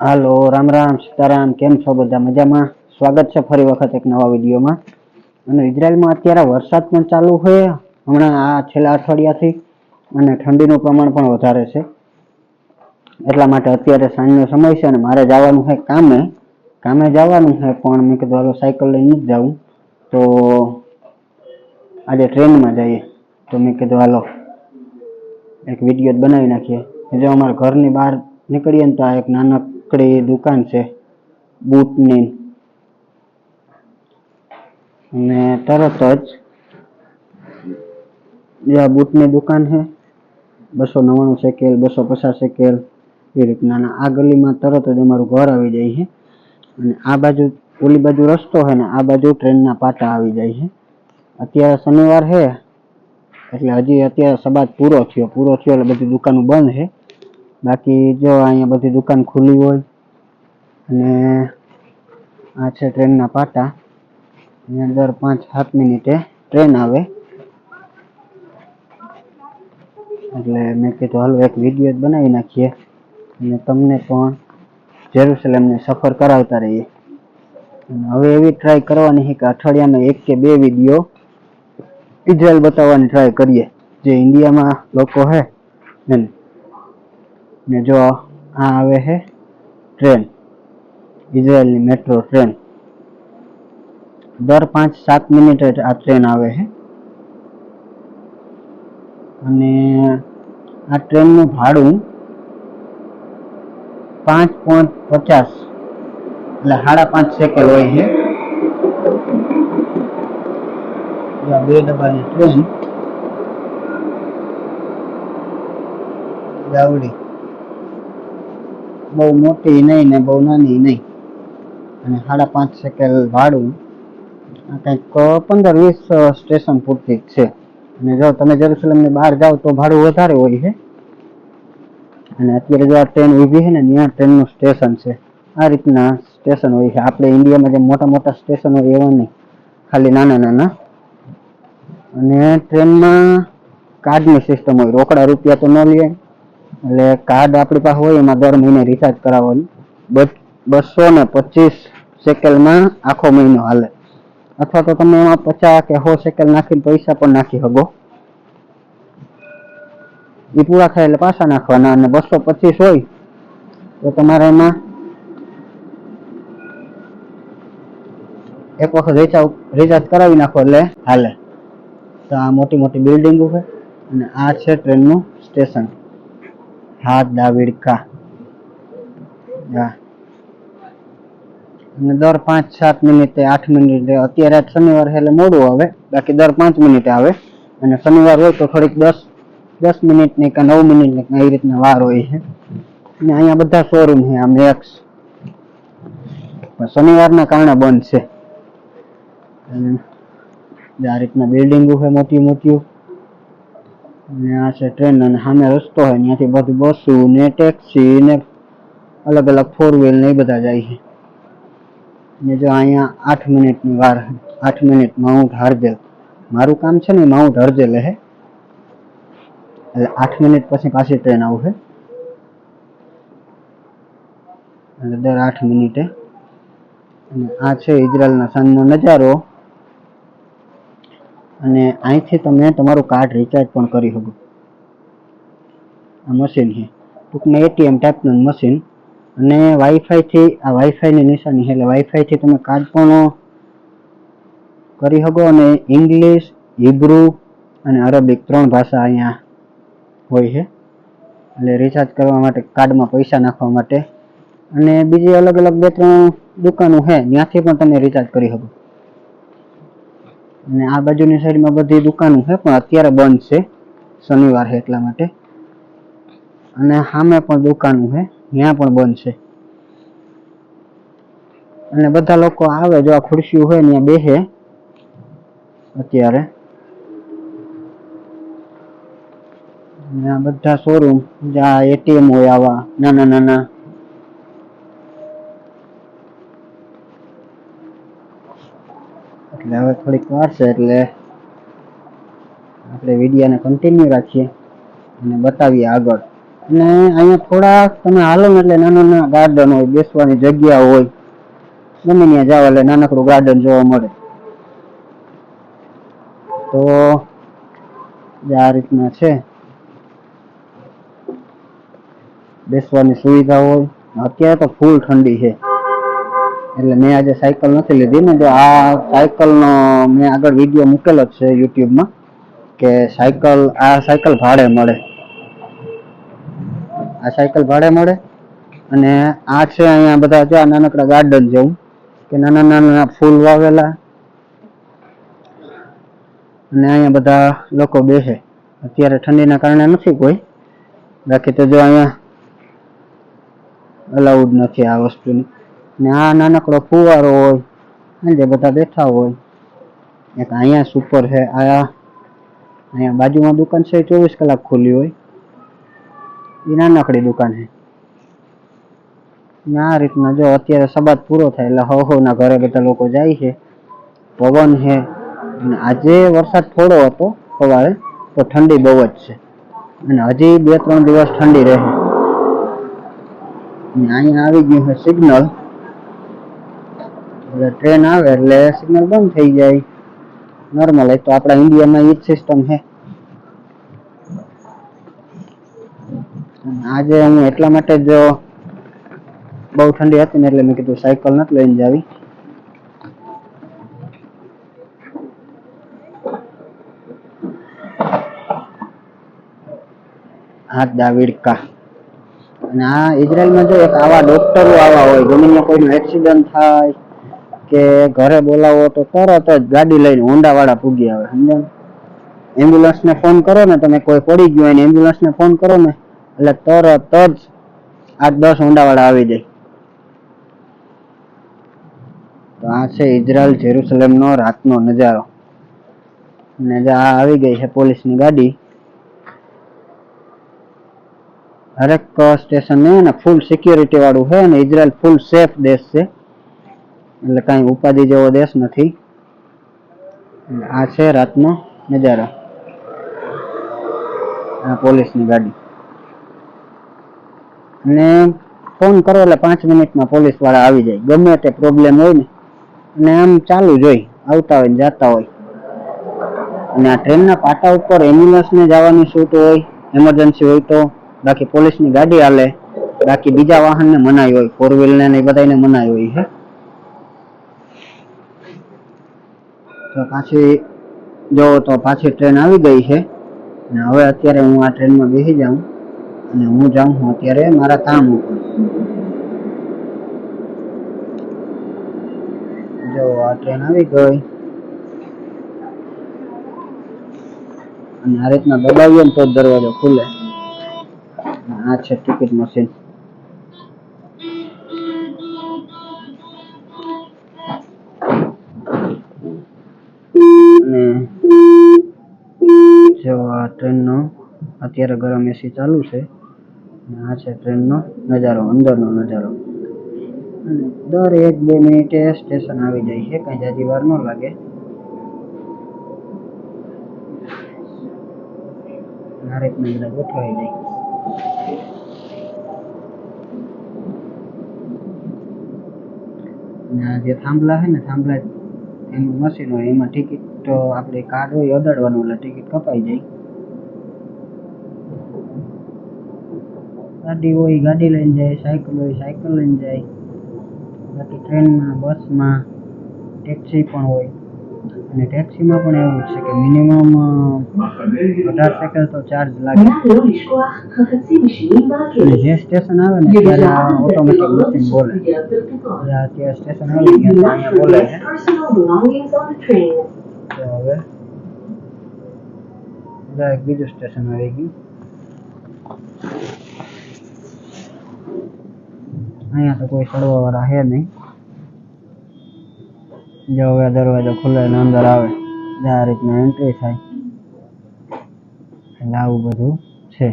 હાલો, રામ રામ, સીતારામ, કેમ છો બધા? મજામાં? સ્વાગત છે ફરી વખત એક નવા વિડીયોમાં. અને ઇઝરાયલમાં અત્યારે વરસાદ પણ ચાલુ છે. હમણાં આ છેલ્લા અઠવાડિયાથી અને ઠંડીનું પ્રમાણ પણ વધારે છે. એટલા માટે અત્યારે સાંજનો સમય છે અને મારે જવાનું છે કામે. કામે જવાનું છે, પણ મેં કીધું હાલો સાયકલ લઈને જ જાઉં. તો આજે ટ્રેનમાં જઈએ. તો મેં કીધું હાલો, એક વીડિયો બનાવી નાખીએ. જો અમારા ઘરની બહાર નીકળીએ ને તો આ એક નાનકડી દુકાન છે, બૂટની. અને તરત જ આ બૂટની દુકાન છે, બસો નવ્વાણું સેકેલ બસો પચાસ સેકેલ એ રીતના. આ ગલીમાં તરત જ અમારું ઘર આવી જાય છે. અને આ બાજુ, ઓલી બાજુ રસ્તો છે ને, આ બાજુ ટ્રેનના પાટા આવી જાય છે. અત્યારે શનિવાર છે, એટલે હજી અત્યારે સબાદ પૂરો થયો. પૂરો થયો એટલે બધી દુકાનો બંધ છે. બાકી જો અહીંયા બધી દુકાન ખુલ્લી હોય અને આ છે ટ્રેનના પાટા અહીંયા દર પાંચ સાત મિનિટે ટ્રેન આવે. એટલે મેં કીધું હાલો એક વીડિયો જ બનાવી નાખીએ અને તમને પણ જેરુસલેમની સફર કરાવતા રહીએ. હવે એવી ટ્રાય કરવાની છે કે અઠવાડિયામાં એક કે બે વીડિયો ઇઝરાયલ બતાવવાની ટ્રાય કરીએ. જે ઇન્ડિયામાં લોકો છે એને ને જો આ આવે છે ટ્રેન, ઇઝરાયલની મેટ્રો ટ્રેન. દર પાંચ સાત મિનિટે આ ટ્રેન આવે છે અને આ ટ્રેનનું ભાડું પાંચ પોઈન્ટ પચાસ, એટલે સાડા પાંચ સેકન્ડ હોય છે બે ડબ્બાની ટ્રેન જાવડી બહુ મોટી નહીં ને બહુ નાની નહીં. અને સાડા પાંચ સેકલ ભાડું કંઈક પંદર વીસ સ્ટેશન પૂરતી જ છે. અને જો તમે જેરુસલેમની બહાર જાઓ તો ભાડું વધારે હોય છે. અને અત્યારે જો આ ટ્રેન ઊભી છે ને, ત્યાં ટ્રેનનું સ્ટેશન છે. આ રીતના સ્ટેશન હોય છે. આપણે ઇન્ડિયામાં જે મોટા મોટા સ્ટેશન હોય એવા નહીં. ખાલી નાના નાના. અને ટ્રેનમાં કાર્ડની સિસ્ટમ હોય. રોકડા રૂપિયા તો ન લે. એટલે કાર્ડ આપણી પાસે હોય, એમાં દર મહિને રિચાર્જ કરાવવાનું. બસો ને પચીસ સેકન્ડમાં આખો મહિનો હાલે. અથવા તો તમે એમાં પચાસ કે સો સેકન્ડ નાખીને પૈસા પણ નાખી શકો. એ પૂરા થાય એટલે પાછા નાખવાના અને બસો પચીસ હોય, તો તમારે એમાં એક વખત રિચાર્જ રિચાર્જ કરાવી નાખો એટલે હાલે. તો આ મોટી મોટી બિલ્ડિંગો છે અને આ છે ટ્રેનનું સ્ટેશન હાથ દાવિડકા હા. અને દર પાંચ સાત મિનિટે આઠ મિનિટે, અત્યારે શનિવાર એટલે મોડું આવે, બાકી દર પાંચ મિનિટે આવે. અને શનિવાર હોય તો થોડીક દસ દસ મિનિટની કે નવ મિનિટની કે એ રીતના વાર હોય છે. અને અહીંયા બધા શોરૂમ છે આ મેક્સ શનિવારના કારણે બંધ છે. આ રીતના બિલ્ડિંગો છે મોટી મોટી અને આ છે ટ્રેન અને સામે રસ્તો હોય, ત્યાંથી બધી બસો ને ટેક્સી ને અલગ અલગ ફોર વ્હીલ ને એ બધા જાય છે. ને જો અહીંયા આઠ મિનિટની વાર આઠ મિનિટ માઉન્ટ હરજેલ. મારું કામ છે ને માઉન્ટ હરજેલ હે. એટલે આઠ મિનિટ પછી પાછી ટ્રેન આવશે એટલે દર આઠ મિનિટે. અને આ છે ઇઝરાયલના સાંજનો નજારો. અને અહીંથી તમે તમારું કાર્ડ રિચાર્જ પણ કરી શકો આ મશીન છે. ટૂંકમાં એટીએમ ટાઈપનું મશીન અને વાઈફાઈથી આ વાઈફાઈની નિશાની છે. એટલે વાઈફાઈથી તમે કાર્ડ પણ કરી શકો અને ઇંગ્લિશ હિબ્રુ અને અરબિક ત્રણ ભાષા અહીંયા હોય છે. એટલે રિચાર્જ કરવા માટે કાર્ડમાં પૈસા નાખવા માટે. અને બીજી અલગ અલગ બે ત્રણ દુકાનો છે. ત્યાંથી પણ તમે રિચાર્જ કરી શકો અને આ બાજુની સાઈડમાં બધી દુકાનો છે, પણ અત્યારે બંધ છે. શનિવાર છે એટલા માટે. અને સામે પણ દુકાનો છે, ત્યાં પણ બંધ છે. અને બધા લોકો આવે જો આ ખુરશીઓ હોય, ત્યાં બેસે. અત્યારે. બધા શોરૂમ જ્યાં એટીએમ હોય આવા, નાના નાના. એટલે હવે થોડીક વાર છે એટલે આપણે વિડિયાને કન્ટિન્યુ રાખીએ અને બતાવીએ આગળ. અને અહીંયા થોડાક તમે હાલો ને એટલે નાના નાના ગાર્ડન હોય, બેસવાની જગ્યા હોય, ગમે ત્યાં જાઓ એટલે નાનકડું ગાર્ડન જોવા મળે. તો આ રીતના છે. બેસવાની સુવિધા હોય. અત્યારે તો ફૂલ ઠંડી છે. એટલે મેં આજે સાયકલ નથી લીધી. ને આ સાયકલનો મેં આગળ વીડિયો મૂકેલો જ છે યુટ્યુબમાં કે સાયકલ, આ સાયકલ ભાડે મળે. આ સાયકલ ભાડે મળે અને આ છે અહીંયા બધા જો નાનકડા ગાર્ડન જેવું કે નાના નાના ફૂલ વાવેલા અને અહીંયા બધા લોકો બેસે. અત્યારે ઠંડીના કારણે નથી કોઈ. બાકી તો જો અહીંયા અલાઉડ નથી આ વસ્તુની. ને આ નાનકડો ફુવારો હોય અને જે બધા બેઠા હોય. એક અહીંયા સુપર છે, આ અહીંયા બાજુમાં દુકાન છે, ચોવીસ કલાક ખુલ્લી હોય. એ નાનકડી દુકાન છે. ને આ રીતના જો અત્યારે સબાત પૂરો થાય, એટલે હો હો ના ઘરે બધા લોકો જાય છે. પવન છે, અને આજે વરસાદ થોડો હતો સવારે, તો ઠંડી બહુ જ છે. અને હજી બે ત્રણ દિવસ ઠંડી રહે. અને અહીંયા આવી ગયું છે સિગ્નલ એટલે ટ્રેન આવે એટલે સિગ્નલ બંધ થઈ જાય. નોર્મલ તો આપણા ઇન્ડિયામાં એ જ સિસ્ટમ છે. આજે હું એટલા માટે જ બહુ ઠંડી હતી ને એટલે મેં કીધું સાયકલ નથી લઈને જાવી. હાથ દાવીડકા અને આ ઇઝરાયલમાં જો એક આવા ડોક્ટરો આવા હોય ગમે કોઈ કોઈનું એક્સિડન્ટ થાય કે ઘરે બોલાવો તો તરત જ ગાડી લઈને હોન્ડા વાળા પૂગી આવે સમજાય એમ્બ્યુલન્સ ને ફોન કરો ને, તમે કોઈ પડી ગયું હોય એમ્બ્યુલન્સ ને ફોન કરો ને, એટલે તરત જ આઠ દસ હોન્ડા વાળા આવી જાય. તો આ છે ઇઝરાયલ જેરુસલેમ નો રાતનો નજારો. ને જે આ આવી ગઈ છે પોલીસની ગાડી. હરેક સ્ટેશન ને ફૂલ સિક્યોરિટી વાળું છે અને ઇઝરાયલ ફૂલ સેફ દેશ છે. એટલે કાંઈ ઉપાધિ જેવો દેશ નથી. આ છે રાતનો નજારો. આ પોલીસની ગાડી. અને ફોન કરો એટલે પાંચ મિનિટમાં પોલીસવાળા આવી જાય. ગમે તે પ્રોબ્લેમ હોય ને. અને આમ ચાલુ જોઈ આવતા હોય જતા હોય. અને આ ટ્રેનના પાટા ઉપર એમ્બ્યુલન્સને જવાની છૂટ હોય એમરજન્સી હોય તો બાકી પોલીસની ગાડી હાલે. બાકી બીજા વાહનને મનાઈ હોય ફોર વ્હીલને ને બધાને મનાઈ હોય છે તો પાછી જો તો પાછી ટ્રેન આવી ગઈ છે. અને હવે અત્યારે હું આ ટ્રેનમાં બેસી જાઉં અને હું જાઉં હું અત્યારે મારા કામ ઉપર. જો આ ટ્રેન આવી ગઈ. અને આ રીતના દબાવીએ ને તો દરવાજો ખુલે. આ છે ટિકિટ મશીન ટ્રેનનો, અત્યારે ગરમ એસી ચાલુ છે. આ છે ટ્રેનનો નજારો, અંદરનો નજારો. અને દર એક બે મિનિટે સ્ટેશન આવી જાય છે, કઈ જાજી વાર ન લાગે. આ રીતના ગોઠવાઈ જાય. અને આ જે થાંભલા છે ને, થાંભલા એનું મશીન હોય, એમાં ટિકિટ આપણે કાર્ડ હોય, અડાડવાનું એટલે ટિકિટ કપાઈ જાય. ગાડી હોય, ગાડી લઈને જાય, સાયકલ હોય, સાયકલ લઈને જાય. બાકી ટ્રેનમાં, બસમાં, ટેક્સી પણ હોય. અને ટેક્સીમાં પણ એવું છે કે મિનિમમ અઢાર સેકન્ડ તો ચાર્જ લાગે. અને જે સ્ટેશન આવે ને, ત્યારે ઓટોમેટિક મશીન બોલે. અત્યારે સ્ટેશન આવી ગયા અહીંયા બોલે છે. હવે એક બીજું સ્ટેશન આવી ગયું. અહીંયા તો કોઈ ચડવા વાળા હે નહીં. જો હવે દરવાજો ખુલે ને અંદર આવે આ રીતના એન્ટ્રી થાય. એટલે આવું બધું છે.